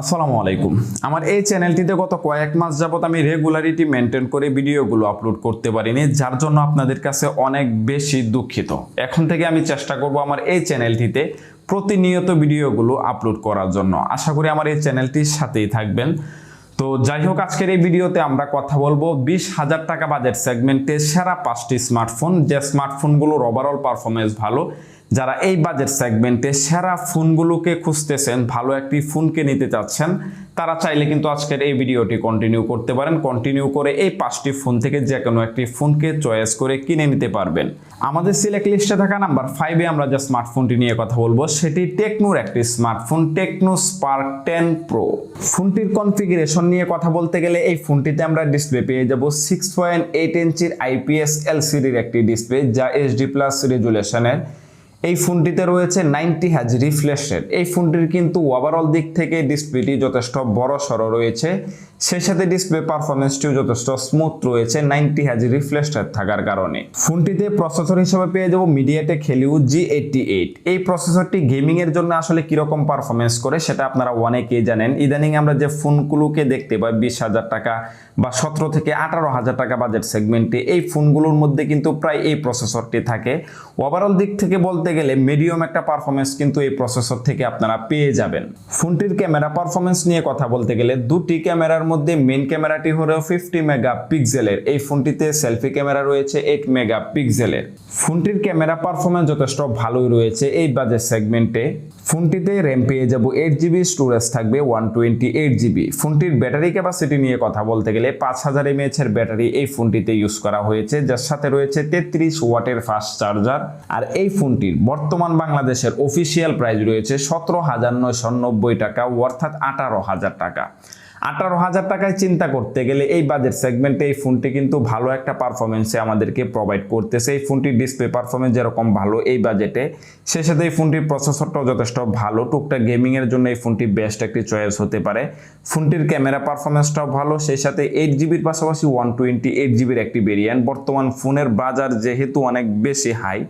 আসসালামু আলাইকুম। আমার এই চ্যানেলটিতে গত কয়েক মাস যাবত আমি রেগুলারিটি মেনটেন করে ভিডিওগুলো আপলোড করতে পারিনি, যার জন্য আপনাদের কাছে অনেক বেশি দুঃখিত। এখন থেকে আমি চেষ্টা করব আমার এই চ্যানেলটিতে প্রতিনিয়ত ভিডিওগুলো আপলোড করার জন্য। আশা করি আমার এই চ্যানেলটির সাথেই থাকবেন। তো যাই হোক, আজকের এই ভিডিওতে আমরা কথা বলব বিশ হাজার টাকা বাজেট সেগমেন্টে সেরা পাঁচটি স্মার্টফোন যে স্মার্টফোনগুলোর ওভারঅল পারফরমেন্স ভালো যারা এই বাজেট সেগমেন্টে সেরা ফোনগুলোকে খুঁজতেছেন, ভালো একটি ফোনকে নিতে চাচ্ছেন, তারা চাইলে কিন্তু আজকের এই ভিডিওটি কন্টিনিউ করতে পারেন। কন্টিনিউ করে এই পাঁচটি ফোন থেকে যে কোনো একটি ফোনকে চয়েস করে কিনে নিতে পারবেন। আমাদের সিলেক্ট লিস্টে থাকা নাম্বার ফাইভে আমরা যে স্মার্টফোনটি নিয়ে কথা বলব, সেটি টেকনোর একটি smartphone Tecno Spark ten pro ফোনটির কনফিগারেশন নিয়ে কথা বলতে গেলে এই ফোনটিতে আমরা ডিসপ্লে পেয়ে যাব সিক্স পয়েন্ট এইট ইঞ্চির আইপিএস এলসিডির একটি ডিসপ্লে যা এইচডি প্লাস রেজুলেশনের এই ফোনটিতে রয়েছে নাইনটি হ্যাজ রিফ্রেশ রেট এই ফোনটির কিন্তু ওভারঅল দিক থেকে ডিসপ্লেটি যথেষ্ট বড় সড় রয়েছে। সেই সাথে ডিসপ্লে পারফরমেন্সটিও যথেষ্ট স্মুথ রয়েছে নাইনটি হাজ রিফ্রেশ থাকার কারণে। ফোনটিতে প্রসেসর হিসেবে পেয়ে যাব MediaTek Helio G eighty eight এই প্রসেসরটি গেমিংয়ের জন্য আসলে কীরকম পারফরমেন্স করে সেটা আপনারা অনেকেই জানেন। ইদানিং আমরা যে ফোনগুলোকে দেখতে পাই, বিশ হাজার টাকা বা সতেরো থেকে আঠারো হাজার টাকা বাজেট সেগমেন্টে এই ফোনগুলোর মধ্যে কিন্তু প্রায় এই প্রসেসরটি থাকে। ওভারঅল দিক থেকে বলতে গেলে মিডিয়াম একটা পারফরমেন্স কিন্তু এই প্রসেসর থেকে আপনারা পেয়ে যাবেন। ফোনটির ক্যামেরা পারফরমেন্স নিয়ে কথা বলতে গেলে দুটি ক্যামেরার মধ্যে মেন ক্যামেরাটি হলো ফিফটি মেগা পিক্সেলের এই ফোনটিতে সেলফি ক্যামেরা রয়েছে এইট মেগা পিক্সেলের ফোনটির ক্যামেরা পারফরমেন্স যথেষ্ট ভালোই রয়েছে এই বাজেট সেগমেন্টে ফোনটিতে র্যাম পেয়ে যাব এইট জিবি স্টোরেজ থাকবে ওয়ান টোয়েন্টি এইট জিবি ফোনটির ব্যাটারি ক্যাপাসিটি নিয়ে কথা বলতে গেলে পাঁচ হাজার এমএএচ এর ব্যাটারি এই ফোনটিতে ইউজ করা হয়েছে, যার সাথে রয়েছে তেত্রিশ ওয়াটের ফাস্ট চার্জার আর এই ফোনটির বর্তমান বাংলাদেশের অফিসিয়াল প্রাইস রয়েছে সতেরো হাজার নয়শো নব্বই টাকা, অর্থাৎ আঠারো হাজার টাকা। আঠারো হাজার টাকায় চিন্তা করতে গেলে এই বাজেট সেগমেন্টে এই ফোনটি কিন্তু ভালো একটা পারফরমেন্সে আমাদেরকে প্রোভাইড করতেছে। এই ফোনটির ডিসপ্লে পারফরমেন্স যেরকম ভালো এই বাজেটে সেই সাথে এই ফোনটির প্রসেসরটাও যথেষ্ট ভালো। টুকটাক গেমিংয়ের জন্য এই ফোনটি বেস্ট একটি চয়েস হতে পারে। ফোনটির ক্যামেরা পারফরমেন্সটাও ভালো, সেই সাথে এইট জিবির পাশাপাশি ওয়ান টোয়েন্টি এইট জিবির একটি ভেরিয়েন্ট বর্তমান ফোনের বাজার যেহেতু অনেক বেশি হাই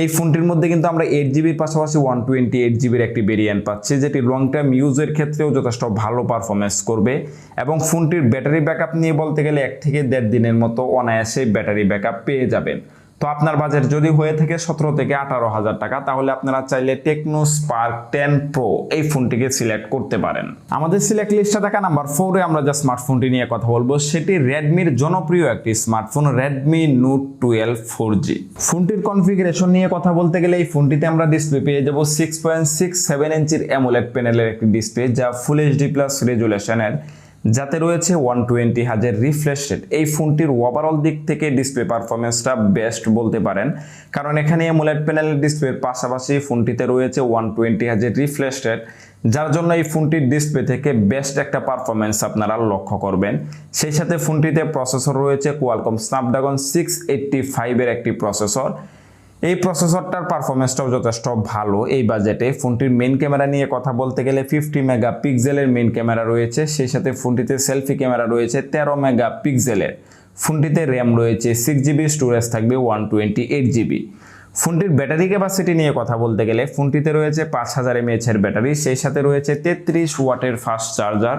এই ফোনটির মধ্যে কিন্তু আমরা এইট জিবির পাশাপাশি ওয়ান টোয়েন্টি এইট জিবির একটি ভেরিয়েন্ট পাচ্ছি, যেটি লং টার্ম ইউজের ক্ষেত্রেও যথেষ্ট ভালো পারফরমেন্স করবে এবং ফোনটির ব্যাটারি ব্যাকআপ নিয়ে বলতে গেলে এক থেকে দেড় দিনের মতো অনায়াসে ব্যাটারি ব্যাকআপ পেয়ে যাবেন। তো আপনার বাজেট যদি হয়ে থাকে সতেরো থেকে আঠারো হাজার টাকা, তাহলে আপনারা চাইলে টেকনো স্পার্ক টেন প্রো এই ফোনটিকে সিলেক্ট করতে পারেন। আমাদের সিলেক্ট লিস্টে থাকা নাম্বার ফোরে আমরা যে স্মার্টফোনটি নিয়ে কথা বলব, সেটি রেডমির জনপ্রিয় একটি smartphone Redmi Note twelve four G ফোনটির কনফিগারেশন নিয়ে কথা বলতে গেলে এই ফোনটিতে আমরা ডিসপ্লে পেয়ে যাব সিক্স পয়েন্ট সিক্স সেভেন ইঞ্চির অ্যামোলেড প্যানেলের একটি ডিসপ্লে যা ফুল এইচডি প্লাস রেজুলেশনের যাতে রয়েছে ওয়ান টোয়েন্টি হাজার রিফ্রেশ রেট এই ফোনটির ওভারঅল দিক থেকে ডিসপ্লে পারফরমেন্সটা বেস্ট বলতে পারেন। কারণ এখানে অ্যামোলেড প্যানেলের ডিসপ্লের পাশাপাশি ফোনটিতে রয়েছে ওয়ান টোয়েন্টি হাজার রিফ্রেশ রেট যার জন্য এই ফোনটির ডিসপ্লে থেকে বেস্ট একটা পারফরমেন্স আপনারা লক্ষ্য করবেন। সেই সাথে ফোনটিতে প্রসেসর রয়েছে কোয়ালকম স্ন্যাপড্রাগন সিক্স এইটটি ফাইভের একটি প্রসেসর এই প্রসেসরটার পারফরমেন্সটাও যথেষ্ট ভালো। এই বাজেটে ফোনটির মেন ক্যামেরা নিয়ে কথা বলতে গেলে ফিফটি মেগা পিক্সেলের মেন ক্যামেরা রয়েছে, সেই সাথে ফোনটিতে সেলফি ক্যামেরা রয়েছে, তেরো মেগা পিক্সেলের ফোনটিতে র্যাম রয়েছে সিক্স জিবি স্টোরেজ থাকবে ওয়ান টোয়েন্টি এইট জিবি ফোনটির ব্যাটারি ক্যাপাসিটি নিয়ে কথা বলতে গেলে ফোনটিতে রয়েছে পাঁচ হাজার এমএএচ এর ব্যাটারি সেই সাথে রয়েছে তেত্রিশ ওয়াটের ফাস্ট চার্জার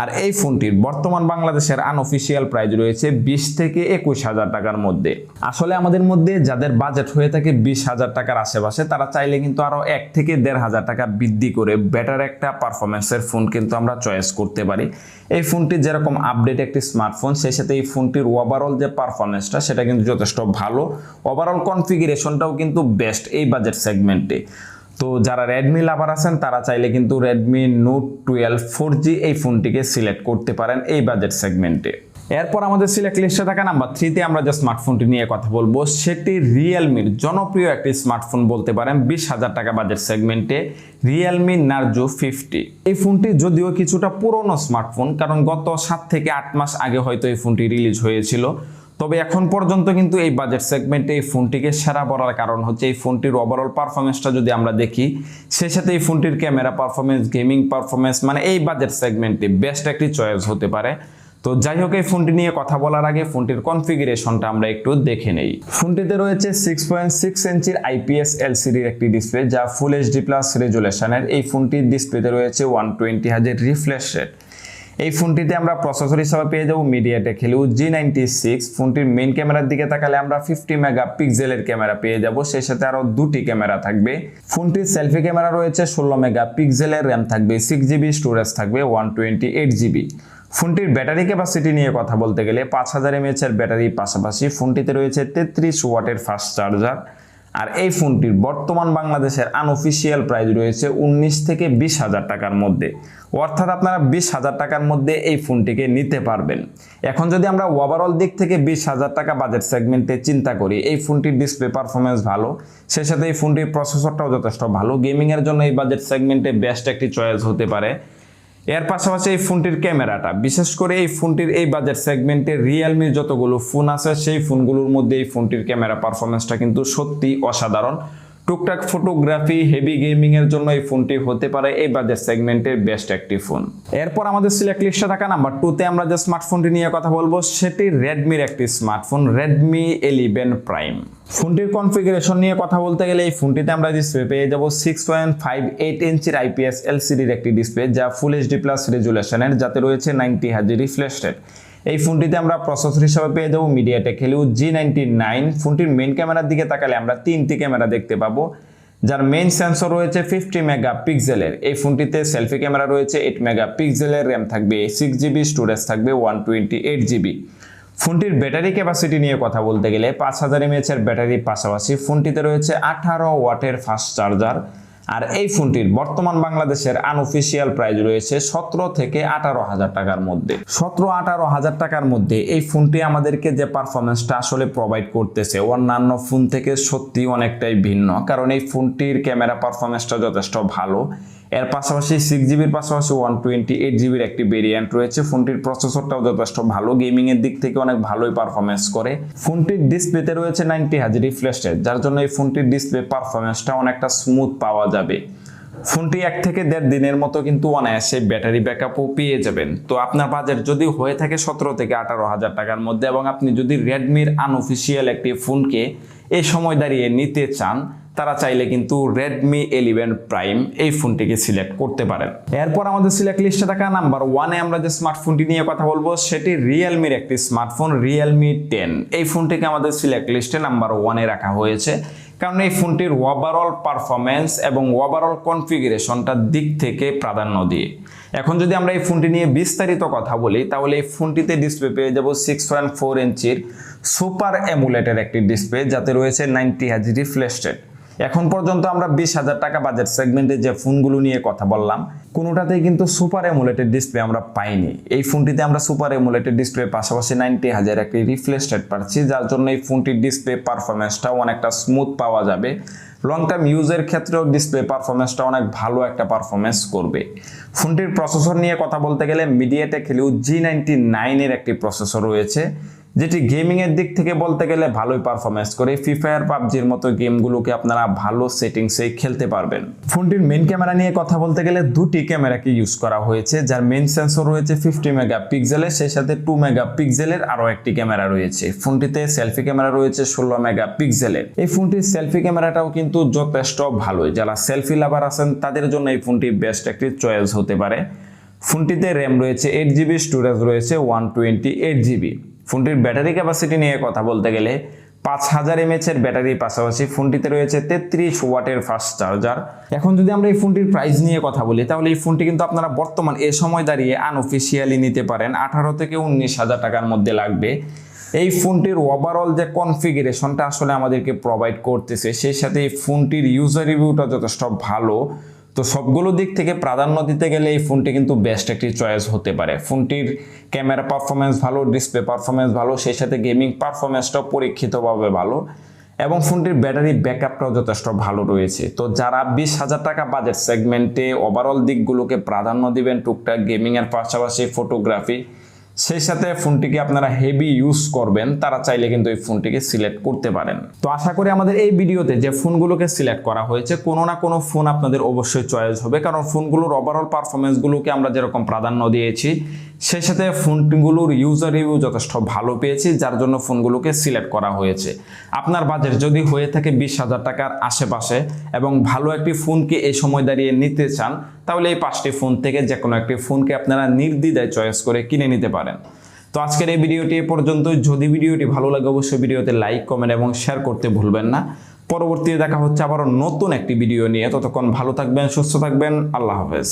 আর এই ফোনটির বর্তমান বাংলাদেশের আনঅফিসিয়াল প্রাইস রয়েছে বিশ থেকে একুশ হাজার টাকার মধ্যে। আসলে আমাদের মধ্যে যাদের বাজেট হয়ে থাকে বিশ হাজার টাকার আশেপাশে, তারা চাইলে কিন্তু আরও এক থেকে দেড় হাজার টাকা বৃদ্ধি করে বেটার একটা পারফরমেন্সের ফোন কিন্তু আমরা চয়েস করতে পারি। এই ফোনটি যেরকম আপডেট একটি স্মার্টফোন সেই সাথে এই ফোনটির ওভারঅল যে পারফরমেন্সটা সেটা কিন্তু যথেষ্ট ভালো। ওভারঅল কনফিগারেশনটাও কিন্তু বেস্ট এই বাজেট সেগমেন্টে তো যারা রেডমি লাভার আছেন, তারা চাইলে কিন্তু Redmi Note twelve four G এই ফোনটিকে সিলেক্ট করতে পারেন এই বাজেট সেগমেন্টে এরপর আমাদের সিলেক্ট লিস্টে থাকা নাম্বার থ্রিতে আমরা যে স্মার্টফোনটি নিয়ে কথা বলব, সেটি রিয়েলমির জনপ্রিয় একটি স্মার্টফোন বলতে পারেন, বিশ হাজার টাকা বাজেট সেগমেন্টে রিয়েলমি নার্জো ফিফটি এই ফোনটি যদিও কিছুটা পুরনো স্মার্টফোন কারণ গত সাত থেকে আট মাস আগে হয়তো এই ফোনটি রিলিজ হয়েছিল। তবে এখন পর্যন্ত কিন্তু এই বাজেট সেগমেন্টে এই ফোনটিকে সেরা বলার কারণ হচ্ছে এই ফোনটির ওভারঅল পারফরমেন্সটা যদি আমরা দেখি সেই সাথে এই ফোনটির ক্যামেরা পারফরমেন্স গেমিং পারফরমেন্স মানে এই বাজেট সেগমেন্টে বেস্ট একটি চয়েস হতে পারে। তো যাই হোক, এই ফোনটি নিয়ে কথা বলার আগে ফোনটির কনফিগারেশনটা আমরা একটু দেখে নেই। ফোনটিতে রয়েছে সিক্স পয়েন্ট সিক্স ইঞ্চির আইপিএস এলসিডির একটি ডিসপ্লে যা ফুল এইচডি প্লাস রেজুলেশনের এই ফোনটির ডিসপ্লেতে রয়েছে ওয়ান টোয়েন্টি হাজার রিফ্রেশ রেট এই ফোনটিতে আমরা প্রসেসর হিসাবে পেয়ে যাব MediaTek Helio G ninety six ফোনটির মেইন ক্যামেরার দিকে তাকালে আমরা ফিফটি মেগা পিক্সেলের ক্যামেরা পেয়ে যাব, সেই সাথে আরও দুটি ক্যামেরা থাকবে। ফোনটির সেলফি ক্যামেরা রয়েছে, ষোলো মেগা পিক্সেলের র্যাম থাকবে সিক্স জিবি স্টোরেজ থাকবে ওয়ান টোয়েন্টি এইট জিবি ফোনটির ব্যাটারি ক্যাপাসিটি নিয়ে কথা বলতে গেলে পাঁচ হাজার এমএচ এর ব্যাটারির পাশাপাশি ফোনটিতে রয়েছে তেত্রিশ ওয়াটের ফাস্ট চার্জার আর এই ফোনটির বর্তমান বাংলাদেশের আনঅফিসিয়াল প্রাইস রয়েছে উনিশ থেকে বিশ হাজার টাকার মধ্যে। অর্থাৎ আপনারা বিশ হাজার টাকার মধ্যে এই ফোনটিকে নিতে পারবেন। এখন যদি আমরা ওভারঅল দিক থেকে বিশ হাজার টাকা বাজেট সেগমেন্টে চিন্তা করি, এই ফোনটির ডিসপ্লে পারফরমেন্স ভালো, সেই সাথে এই ফোনটির প্রসেসরটাও যথেষ্ট ভালো। গেমিংয়ের জন্য এই বাজেট সেগমেন্টে বেস্ট একটি চয়েস হতে পারে। এর পাশাপাশি এই ফোনটির ক্যামেরাটা, বিশেষ করে এই ফোনটির এই বাজেট সেগমেন্টে রিয়েলমির যতগুলো ফোন আছে, সেই ফোনগুলোর মধ্যে এই ফোনটির ক্যামেরা পারফরমেন্সটা কিন্তু সত্যি অসাধারণ। টুকটাক ফটোগ্রাফি হেভি গেমিং এর জন্য এই ফোনটি হতে পারে এই বাজেট সেগমেন্টের বেস্ট একটি ফোন এরপর আমাদের সিলেক্ট লিস্টে থাকা নাম্বার টুতে আমরা যে স্মার্টফোনটি নিয়ে কথা বলব, সেটি রেডমির একটি স্মার্টফোন রেডমি এলিভেন প্রাইম ফোনটির কনফিগারেশন নিয়ে কথা বলতে গেলে এই ফোনটিতে আমরা ডিসপ্লে পেয়ে যাব সিক্স পয়েন্ট ফাইভ এইট ইঞ্চির আইপিএস এলসিডির একটি ডিসপ্লে যা ফুল এইচডি প্লাস রেজুলেশনের যাতে রয়েছে নাইনটি হাজি রিফ্রেশ রেট এই ফোনটিতে আমরা প্রসেসর হিসাবে পেয়ে যাব MediaTek Helio G ninety nine ফোনটির মেইন ক্যামেরার দিকে তাকালে আমরা তিনটি ক্যামেরা দেখতে পাবো। যার মেইন সেন্সর রয়েছে ফিফটি মেগা পিক্সেলের এই ফোনটিতে সেলফি ক্যামেরা রয়েছে এইট মেগা পিক্সেলের র্যাম থাকবে সিক্স জিবি স্টোরেজ থাকবে ওয়ান টোয়েন্টি এইট জিবি ফোনটির ব্যাটারি ক্যাপাসিটি নিয়ে কথা বলতে গেলে পাঁচ হাজার এমএচ এর ব্যাটারির পাশাপাশি ফোনটিতে রয়েছে আঠারো ওয়াটের ফাস্ট চার্জার আর এই ফোনটির বর্তমান বাংলাদেশের আনঅফিসিয়াল প্রাইস রয়েছে সতেরো থেকে আঠারো হাজার টাকার মধ্যে। সতেরো, আঠারো হাজার টাকার মধ্যে এই ফোনটি আমাদেরকে যে পারফরমেন্সটা আসলে প্রোভাইড করতেছে, অন্যান্য ফোন থেকে সত্যি অনেকটাই ভিন্ন। কারণ এই ফোনটির ক্যামেরা পারফরমেন্সটা যথেষ্ট ভালো। এর পাশাপাশি সিক্স জিবির পাশাপাশি ওয়ান টোয়েন্টি এইট জিবির একটি ভেরিয়েন্ট রয়েছে। ফোনটির প্রসেসরটাও যথেষ্ট ভালো গেমিং এর দিক থেকে অনেক ভালোই পারফরমেন্স করে। ফোনটির ডিসপ্লেতে রয়েছে নাইনটি হাজার রিফ্রেশ রেট যার জন্য এই ফোনটির ডিসপ্লে পারফরমেন্সটা অনেকটা স্মুথ পাওয়া যাবে। ফোনটি এক থেকে দেড় দিনের মতো কিন্তু অনায়াসে ব্যাটারি ব্যাকআপও পেয়ে যাবেন। তো আপনার বাজেট যদি হয়ে থাকে সতেরো থেকে আঠারো হাজার টাকার মধ্যে এবং আপনি যদি রেডমির আনঅফিসিয়াল একটি ফোনকে এই সময় দাঁড়িয়ে নিতে চান তারা চাইলে কিন্তু রেডমি এলিভেন প্রাইম এই ফোনটিকে সিলেক্ট করতে পারেন। এরপর আমাদের সিলেক্ট লিস্টে থাকা নাম্বার ওয়ানে আমরা যে স্মার্টফোনটি নিয়ে কথা বলব, সেটি রিয়েলমির একটি স্মার্টফোন রিয়েলমি টেন এই ফোনটিকে আমাদের সিলেক্ট লিস্টে নাম্বার ওয়ানে রাখা হয়েছে। কারণ এই ফোনটির ওভারঅল পারফরমেন্স এবং ওভারঅল কনফিগারেশনটার দিক থেকে প্রাধান্য দিয়ে। এখন যদি আমরা এই ফোনটি নিয়ে বিস্তারিত কথা বলি, তাহলে এই ফোনটিতে ডিসপ্লে পেয়ে যাব সিক্স পয়েন্ট ফোর ইঞ্চির সুপার এমুলেটের একটি ডিসপ্লে যাতে রয়েছে নাইনটি হাজি রেট এখন পর্যন্ত আমরা বিশ হাজার টাকা বাজেট সেগমেন্টে যে ফোনগুলো নিয়ে কথা বললাম, কোনোটাতেই কিন্তু সুপার এমুলেটেড ডিসপ্লে আমরা পাইনি। এই ফোনটিতে আমরা সুপার এমুলেটেড ডিসপ্লে পাশাপাশি নাইনটি হাজার একটি রিফ্রেশ রেট পাচ্ছি, যার জন্য এই ফোনটির ডিসপ্লে পারফরমেন্সটাও অনেকটা স্মুথ পাওয়া যাবে। লং টার্ম ইউজের ক্ষেত্রেও ডিসপ্লে পারফরমেন্সটা অনেক ভালো একটা পারফরমেন্স করবে। ফোনটির প্রসেসর নিয়ে কথা বলতে গেলে মিডিয়াটেক হেলিউ জি নাইনটি নাইনের একটি প্রসেসর রয়েছে। যেটি গেমিং এর দিক থেকে বলতে গেলে ভালোই পারফরমেন্স করে ফ্রি ফায়ার পাবজির মতো গেমগুলোকে আপনারা ভালো সেটিংসে খেলতে পারবেন। ফোনটির মেন ক্যামেরা নিয়ে কথা বলতে গেলে দুটি ক্যামেরাকে ইউজ করা হয়েছে, যার মেন সেন্সর রয়েছে ফিফটি মেগা পিক্সেলের সেই সাথে টু মেগা পিক্সেলের আরও একটি ক্যামেরা রয়েছে। ফোনটিতে সেলফি ক্যামেরা রয়েছে ষোলো মেগা পিক্সেলের এই ফোনটির সেলফি ক্যামেরাটাও কিন্তু যথেষ্ট ভালোই। যারা সেলফি লাভার আছেন, তাদের জন্য এই ফোনটি বেস্ট একটি চয়েস হতে পারে। ফোনটিতে র্যাম রয়েছে এইট জিবি স্টোরেজ রয়েছে ওয়ান টোয়েন্টি এইট জিবি ফোনটির ব্যাটারি ক্যাপাসিটি নিয়ে কথা বলতে গেলে পাঁচ হাজার এমএচ এর ব্যাটারির পাশাপাশি ফোনটিতে রয়েছে তেত্রিশ ওয়াটের ফাস্ট চার্জার এখন যদি আমরা এই ফোনটির প্রাইস নিয়ে কথা বলি, তাহলে এই ফোনটি কিন্তু আপনারা বর্তমান এ সময় দাঁড়িয়ে আনঅফিসিয়ালি নিতে পারেন। আঠারো থেকে উনিশ হাজার টাকার মধ্যে লাগবে। এই ফোনটির ওভারঅল যে কনফিগারেশনটা আসলে আমাদেরকে প্রোভাইড করতেছে, সেই সাথে এই ফোনটির ইউজার রিভিউটা যথেষ্ট ভালো। তো সবগুলো দিক থেকে প্রাধান্য দিতে গেলে এই ফোনটি কিন্তু বেস্ট একটি চয়েস হতে পারে। ফোনটির ক্যামেরা পারফরমেন্স ভালো ডিসপ্লে পারফরমেন্স ভালো, সেই সাথে গেমিং পারফরমেন্সটাও পরীক্ষিতভাবে ভালো এবং ফোনটির ব্যাটারি ব্যাকআপটাও যথেষ্ট ভালো রয়েছে। তো যারা বিশ হাজার টাকা বাজেট সেগমেন্টে ওভারঅল দিকগুলোকে প্রাধান্য দিবেন, টুকটাক গেমিংয়ের পাশাপাশি ফটোগ্রাফি সেই সাথে ফোনটিকে আপনারা হেভি ইউজ করবেন, তারা চাইলে কিন্তু এই ফোনটিকে সিলেক্ট করতে পারেন। তো আশা করি আমাদের এই ভিডিওতে যে ফোনগুলোকে সিলেক্ট করা হয়েছে, কোনো না কোনো ফোন আপনাদের অবশ্যই চয়েস হবে, কারণ ফোনগুলোর ওভারঅল পারফরমেন্সগুলোকে আমরা যেরকম প্রাধান্য দিয়েছি সেই সাথে ফোনগুলোর ইউজার রিভিউ যথেষ্ট ভালো পেয়েছি, যার জন্য ফোনগুলোকে সিলেক্ট করা হয়েছে। আপনার বাজেট যদি হয়ে থাকে বিশ হাজার টাকার আশেপাশে এবং ভালো একটি ফোনকে এই সময় দাঁড়িয়ে নিতে চান, তাহলে এই পাঁচটি ফোন থেকে যে কোনো একটি ফোনকে আপনারা নির্দ্বিধায় চয়েস করে কিনে নিতে পারেন। তো আজকের এই ভিডিওটি এ পর্যন্ত যদি ভিডিওটি ভালো লাগে, অবশ্যই ভিডিওতে লাইক কমেন্ট এবং শেয়ার করতে ভুলবেন না। পরবর্তীতে দেখা হচ্ছে আবারও নতুন একটি ভিডিও নিয়ে। ততক্ষণ ভালো থাকবেন, সুস্থ থাকবেন। আল্লাহ হাফেজ।